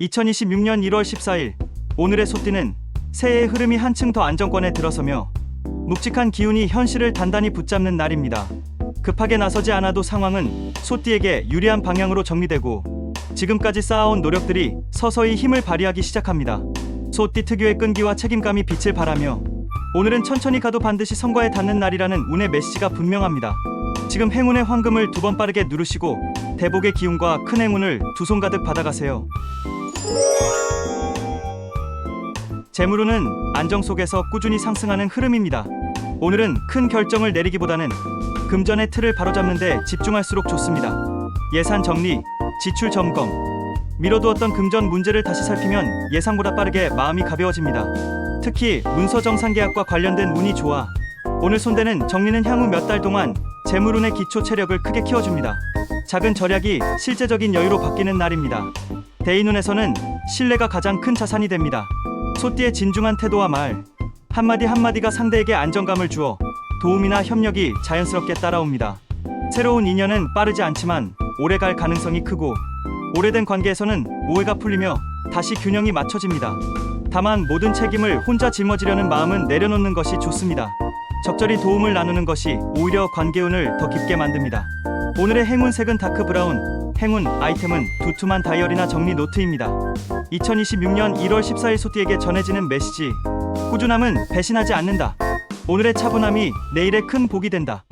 2026년 1월 14일 오늘의 소띠는 새해의 흐름이 한층 더 안정권에 들어서며 묵직한 기운이 현실을 단단히 붙잡는 날입니다. 급하게 나서지 않아도 상황은 소띠에게 유리한 방향으로 정리되고 지금까지 쌓아온 노력들이 서서히 힘을 발휘하기 시작합니다. 소띠 특유의 끈기와 책임감이 빛을 발하며 오늘은 천천히 가도 반드시 성과에 닿는 날이라는 운의 메시지가 분명합니다. 지금 행운의 황금을 두 번 빠르게 누르시고 대복의 기운과 큰 행운을 두 손 가득 받아가세요. 재물운은 안정 속에서 꾸준히 상승하는 흐름입니다. 오늘은 큰 결정을 내리기보다는 금전의 틀을 바로잡는 데 집중할수록 좋습니다. 예산 정리, 지출 점검, 미뤄두었던 금전 문제를 다시 살피면 예상보다 빠르게 마음이 가벼워집니다. 특히 문서 정산 계약과 관련된 운이 좋아 오늘 손대는 정리는 향후 몇 달 동안 재물운의 기초 체력을 크게 키워줍니다. 작은 절약이 실제적인 여유로 바뀌는 날입니다. 대인운에서는 신뢰가 가장 큰 자산이 됩니다. 소띠의 진중한 태도와 말 한마디 한마디가 상대에게 안정감을 주어 도움이나 협력이 자연스럽게 따라옵니다. 새로운 인연은 빠르지 않지만 오래 갈 가능성이 크고 오래된 관계에서는 오해가 풀리며 다시 균형이 맞춰집니다. 다만 모든 책임을 혼자 짊어지려는 마음은 내려놓는 것이 좋습니다. 적절히 도움을 나누는 것이 오히려 관계운을 더 깊게 만듭니다. 오늘의 행운색은 다크 브라운, 행운 아이템은 두툼한 다이어리나 정리 노트입니다. 2026년 1월 14일 소띠에게 전해지는 메시지. 꾸준함은 배신하지 않는다. 오늘의 차분함이 내일의 큰 복이 된다.